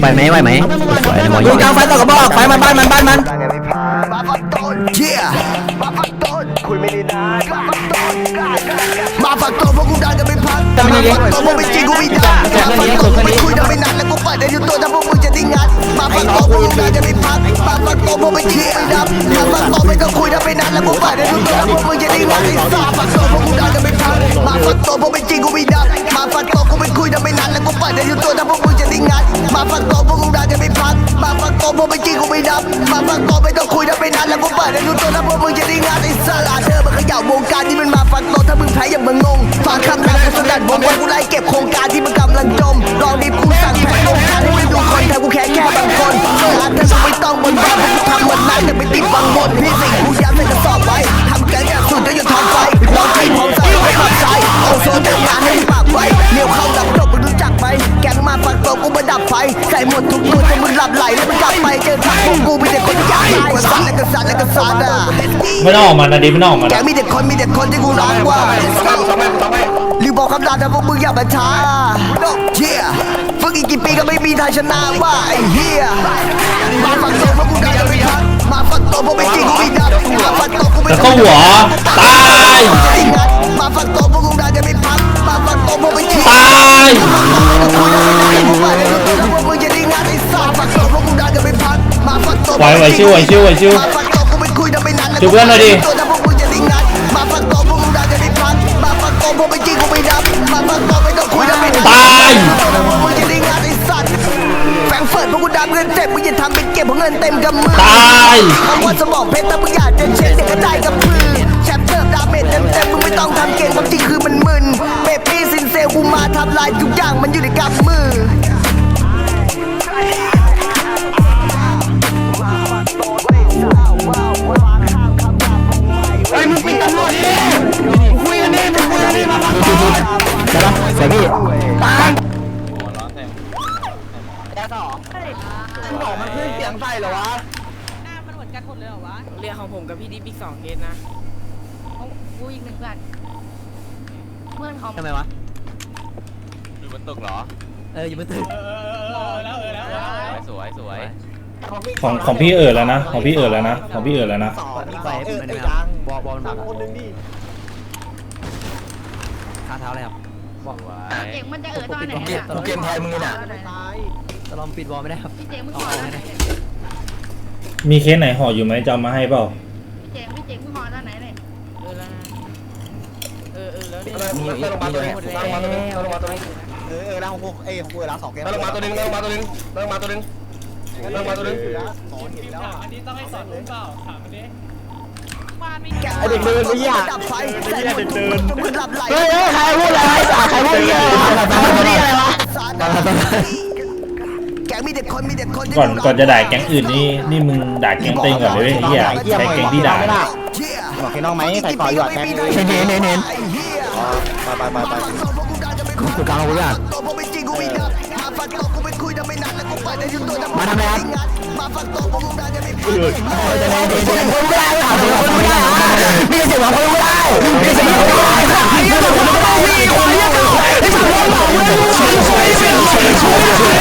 ไหวไหมไหวไหมสวยหมอดูยกลางไฟต่อกระบอกไฟมันบ้านมันบ้านมันมาฟักต้นเชี่ยมาฟักต้นคุยไม่ได้นานมาฟักต้นมาฟักต้นพวกกูดังกันไม่พักมาฟักต้นพวกไม่จริงกูไม่ได้มาฟักต้นไม่คุยดังไม่นานแล้วกูเปิดได้อยู่ตัวถ้าพวกมึงจะได้งัดมาฟักต้นพวกกูดังกันไม่พักมาฟักต้นพวกไม่คิดไม่ดับมาฟักต้นไม่ต้องคุยดังไม่นานแล้วกูเปิดได้อยู่ตัวถ้าพวกมึงจะได้งัดไอ้สัสฟักต้นพวกกูดังกันไม่พักมาฟักต้นพวกไม่จริงกูไม่ดับมาฟักต้นกูไม่คุยดังไม่นานแล้วกูเปิดได้อยู่ตัวถ้าพวกมึงจะได้งัด มาฟักต้นพวกไม่จริงกูไม่ดับมาฟักต้นไม่ต้องคุยดังไม่นานแล้วกูเปิดได้อยู่ตัวถ้าพวกมึงจะได้งัดไอ้สัสอาเธอมันเขย่าวงการที่มันมาฟักต้นถ้ามึงแพ้อย่ามึงงงฟังคำนั้นกูสนั่นวงวันกูไล่เก็บโครงการที่มึงกำลังจมลองดิบกูสั่งแพ้โครงการให้มึงดูคนแทนกูแค่แค่บางคนเอออาเธอไม่ต้องบนบ้านกูทำหมดนั้นแต่ไม่ติดบางบนพี่สิ่งกูย้ำใส่กระสอบไว้ทำแกงแบบสุดจะหยุดทำไฟลองทีมของใส่ไว้ขับใจโอโซนทำงานให้ปากไว้เลี้ยวเข้าดับจบมึงรู้จักไหม ไฟใส่หมดทุกตัวจนมึงหลับไหลแล้วมึงกลับไปเจอทักพวกกูมีแต่คนที่อยากตายกระสันและกระสันและกระสันอะไม่ต้องออกมานะดิไม่ต้องออกมาแกนะมีแต่คนมีแต่คนที่กูรักว่าทำไมทำไมรีบบอกคำลาแต่พวกมึงอย่ามาช้าเฮียฝึกอีกกี่ปีก็ไม่มีทางชนะว่าไอ้เฮียมาฟังตัวพวกกูได้จะไม่ทักมาฟังตัวพวกไม่จริงกูไม่ดับมาฟังตัวกูไม่แล้วก็หัวตายมาฟั ไหวไหวชิวไหวชิวไหวชิวมาฟังตัวกูไม่คุยจะไม่นานช่วยเพื่อนหน่อยดิตาพวกมึงจะได้งานมาฟังตัวพวกกูได้จะไม่พักมาฟังตัวพวกไม่จริงกูไม่ดับมาฟังตัวไม่ต้องคุยจะไม่นานตายมึงจะได้งานไอ้สัตว์แฝงเฟิร์ดพวกกูดำเงินเจ็บมึงอย่าทำเป็นเก็บเพราะเงินเต็มกำมือตายเอาวันสมองเพชรถ้ามึงอยากจะเช็คเด็กก็ได้กับมือแชมป์เติมดาเมจเต็มเต็มๆมึงไม่ต้องทำเก่งความจริงคือมันมึนเปปี้ซินเซลกูมาทำลายทุกอย่างมันอยู่ในกำมือ งใส่เหรอวะ หน้ามันเหมือนกันหมดเลยเหรอวะเรียกของผมกับพี่ดิ๊กอีกสองเคสนะเอากูอีกหนึ่งเพื่อนเพื่อนเขาทำไมวะ อยู่บนตึกเหรอ เอออยู่บนตึกสวยสวยของของพี่เอิดแล้วนะของพี่เอิดแล้วนะของพี่เอิดแล้วนะไปให้ผมหน่อยได้ไหมครับบอลบอลมันคนนึงดิขาเท้าอะไรครับ สวยเจ๋งมันจะเออตอนไหนเนี่ยกูเกมไทยมึงนี่น่ะต ลอมปิดบอลไม่ได้ครับพี่เจ๋งมึงขอตอนไหนเนี่ยมีเคสไหนห่ออยู่ไหมจะเอามาให้เปล่า พี่เจ๋งพี่เจ๋งมึงขอตอนไหนเนี่ยเออแล้วนะเออเออแล้วนี่เติมลงมาตัวนึงเติมลงมาตัวนึงเติมลงมาตัวนึงเออเออแล้วของกูเอ้ของกูแล้วสองเกมเติมลงมาตัวนึงเติมลงมาตัวนึงเติมลงมาตัวนึงเติมลงมาตัวนึงสองเห็นแล้วบ้านไม่แกไอเด็กเดินไม่ยากดับไฟใส่หมดทุกคนจนมึงหลับไหลเฮ้ยใครพูดอะไรใครพูดเยอะใครพูดอะไรวะแก มีแต่คนมีแต่คนที่ก่อนก่อนจะด่าแก๊งอื่นนี่นี่มึงด่าแก๊งเต็งก่อนเลยเว้ยไอ้เฮียใช้แก๊งที่ด่าบอกให้น้องไหมใส่ก่อนอยู่อะแทงเห็นเห็นเห็นเห็นไปไปไปไปกูกลางกูอยากตัวพวกไม่จริงกูไม่ดับมาฟังตัวกูไม่คุยจะไม่นานแล้วกูเปิดได้ยุ่งตัวมาทำอะไรครับมาฟังตัวพวกกูได้จะไม่พูดเดี๋ยวเดี๋ยวเดี๋ยวคนไม่ได้หาคนไม่ได้มีเสียงคนไม่ได้มีเสียงคนไม่ได้มีเสียงคนไม่ได้มีคนไม่ได้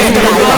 Gracias.